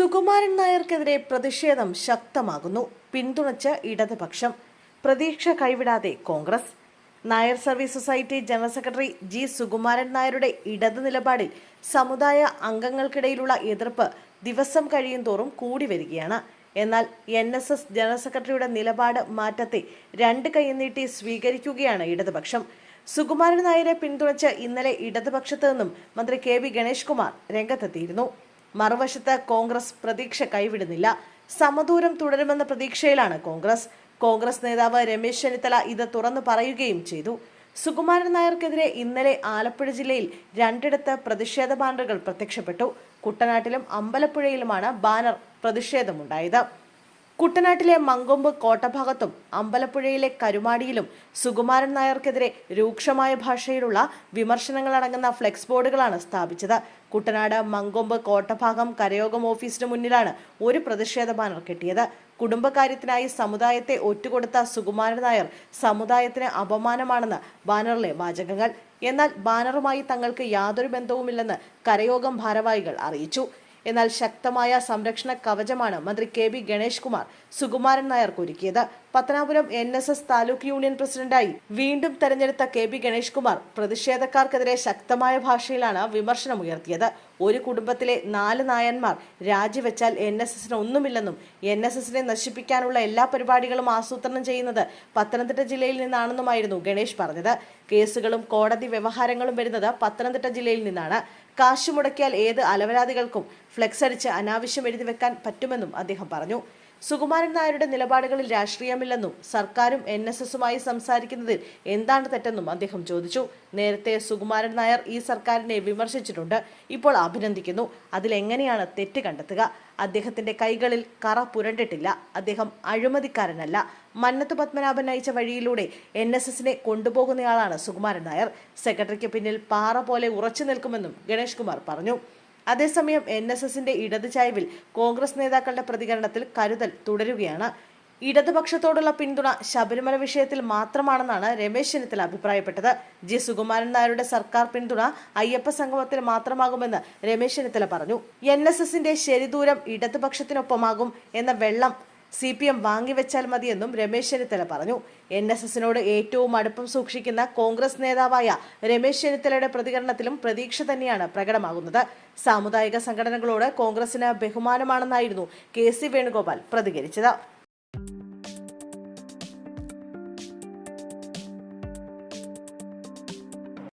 സുകുമാരൻ നായർക്കെതിരെ പ്രതിഷേധം ശക്തമാകുന്നു. പിന്തുണച്ച ഇടതുപക്ഷം. പ്രതീക്ഷ കൈവിടാതെ Congress. Nair service society general secretary G Sukumaran നായരുടെ ഇടത് നിലപാടിൽ സമുദായ അംഗങ്ങൾക്കിടയിലുള്ള എതിർപ്പ് ദിവസം കഴിയും തോറും കൂടി വരികയാണ്. എന്നാൽ എൻ എസ് എസ് ജനറൽ സെക്രട്ടറിയുടെ നിലപാട് മാറ്റത്തെ രണ്ട് കൈനീട്ടി സ്വീകരിക്കുകയാണ് ഇടതുപക്ഷം. സുകുമാരൻ നായരെ പിന്തുണച്ച് ഇന്നലെ ഇടതുപക്ഷത്ത് നിന്നും മന്ത്രി കെ വി ഗണേഷ് കുമാർ രംഗത്തെത്തിയിരുന്നു. മറുവശത്ത് കോൺഗ്രസ് പ്രതീക്ഷ കൈവിടുന്നില്ല. സമദൂരം തുടരുമെന്ന പ്രതീക്ഷയിലാണ് കോൺഗ്രസ്. കോൺഗ്രസ് നേതാവ് രമേശ് ചെന്നിത്തല ഇത് തുറന്നു പറയുകയും ചെയ്തു. സുകുമാരൻ നായർക്കെതിരെ ഇന്നലെ ആലപ്പുഴ ജില്ലയിൽ രണ്ടിടത്ത് പ്രതിഷേധ ബാനറുകൾ പ്രത്യക്ഷപ്പെട്ടു. കുട്ടനാട്ടിലും അമ്പലപ്പുഴയിലുമാണ് ബാനർ പ്രതിഷേധമുണ്ടായത്. കുട്ടനാട്ടിലെ മങ്കൊമ്പ് കോട്ടഭാഗത്തും അമ്പലപ്പുഴയിലെ കരുമാടിയിലും സുകുമാരൻ നായർക്കെതിരെ രൂക്ഷമായ ഭാഷയിലുള്ള വിമർശനങ്ങൾ അടങ്ങുന്ന ഫ്ലെക്സ് ബോർഡുകളാണ് സ്ഥാപിച്ചത്. കുട്ടനാട് മങ്കൊമ്പ് കോട്ടഭാഗം കരയോഗം ഓഫീസിന് മുന്നിലാണ് ഒരു പ്രതിഷേധ ബാനർ കെട്ടിയത്. കുടുംബകാര്യത്തിനായി സമുദായത്തെ ഒറ്റുകൊടുത്ത സുകുമാരൻ നായർ സമുദായത്തിന് അപമാനമാണെന്ന് ബാനറിലെ വാചകങ്ങൾ. എന്നാൽ ബാനറുമായി തങ്ങൾക്ക് യാതൊരു ബന്ധവുമില്ലെന്ന് കരയോഗം ഭാരവാഹികൾ അറിയിച്ചു. എന്നാൽ ശക്തമായ സംരക്ഷണ കവചമാണ് മന്ത്രി കെ ബി ഗണേഷ് കുമാർ സുകുമാരൻ നായർക്ക് ഒരുക്കിയത്. Pathanapuram N S S taluk union പ്രസിഡന്റായി വീണ്ടും തെരഞ്ഞെടുത്ത കെ പി ഗണേഷ് കുമാർ പ്രതിഷേധക്കാർക്കെതിരെ ശക്തമായ ഭാഷയിലാണ് വിമർശനമുയർത്തിയത്. ഒരു കുടുംബത്തിലെ നാല് നായന്മാർ രാജിവെച്ചാൽ എൻ എസ് എസിന് ഒന്നുമില്ലെന്നും എൻ എസ് എസിനെ നശിപ്പിക്കാനുള്ള എല്ലാ പരിപാടികളും ആസൂത്രണം ചെയ്യുന്നത് പത്തനംതിട്ട ജില്ലയിൽ നിന്നാണെന്നുമായിരുന്നു ഗണേഷ് പറഞ്ഞത്. കേസുകളും കോടതി വ്യവഹാരങ്ങളും വരുന്നത് പത്തനംതിട്ട ജില്ലയിൽ നിന്നാണ്. കാശ് മുടക്കിയാൽ ഏത് അലവരാതികൾക്കും ഫ്ലെക്സ് അടിച്ച് അനാവശ്യം എഴുതി വെക്കാൻ പറ്റുമെന്നും അദ്ദേഹം പറഞ്ഞു. സുകുമാരൻ നായരുടെ നിലപാടുകളിൽ രാഷ്ട്രീയമില്ലെന്നും സർക്കാരും എൻ എസ് എസുമായി സംസാരിക്കുന്നതിൽ എന്താണ് തെറ്റെന്നും അദ്ദേഹം ചോദിച്ചു. നേരത്തെ സുകുമാരൻ നായർ ഈ സർക്കാരിനെ വിമർശിച്ചിട്ടുണ്ട്. ഇപ്പോൾ അഭിനന്ദിക്കുന്നു. അതിലെങ്ങനെയാണ് തെറ്റ് കണ്ടെത്തുക? അദ്ദേഹത്തിന്റെ കൈകളിൽ കറ പുരണ്ടിട്ടില്ല. അദ്ദേഹം അഴിമതിക്കാരനല്ല. മന്നത്ത് പത്മനാഭൻ നയിച്ച വഴിയിലൂടെ എൻ എസ് എസിനെ കൊണ്ടുപോകുന്നയാളാണ് സുകുമാരൻ നായർ. സെക്രട്ടറിക്ക് പിന്നിൽ പാറ പോലെ ഉറച്ചു നിൽക്കുമെന്നും ഗണേഷ് കുമാർ പറഞ്ഞു. അതേസമയം എൻ എസ് എസിന്റെ ഇടത് ചായ്വിൽ കോൺഗ്രസ് നേതാക്കളുടെ പ്രതികരണത്തിൽ കരുതൽ തുടരുകയാണ്. ഇടതുപക്ഷത്തോടുള്ള പിന്തുണ ശബരിമല വിഷയത്തിൽ മാത്രമാണെന്നാണ് രമേശ് ചെന്നിത്തല അഭിപ്രായപ്പെട്ടത്. ജി. സുകുമാരൻ നായരുടെ സർക്കാർ പിന്തുണ അയ്യപ്പ സംഗമത്തിൽ മാത്രമാകുമെന്ന് രമേശ് ചെന്നിത്തല പറഞ്ഞു. എൻ എസ് എസിന്റെ ശരിദൂരം ഇടതുപക്ഷത്തിനൊപ്പമാകും എന്ന വെള്ളം സി പി എം വാങ്ങിവെച്ചാൽ മതിയെന്നും രമേശ് ചെന്നിത്തല പറഞ്ഞു. എൻ എസ് എസിനോട് ഏറ്റവും അടുപ്പം സൂക്ഷിക്കുന്ന കോൺഗ്രസ് നേതാവായ രമേശ് ചെന്നിത്തലയുടെ പ്രതികരണത്തിലും പ്രതീക്ഷ തന്നെയാണ് പ്രകടമാകുന്നത്. സാമുദായിക സംഘടനകളോട് കോൺഗ്രസിന് ബഹുമാനമാണെന്നായിരുന്നു കെ സി വേണുഗോപാൽ പ്രതികരിച്ചത്.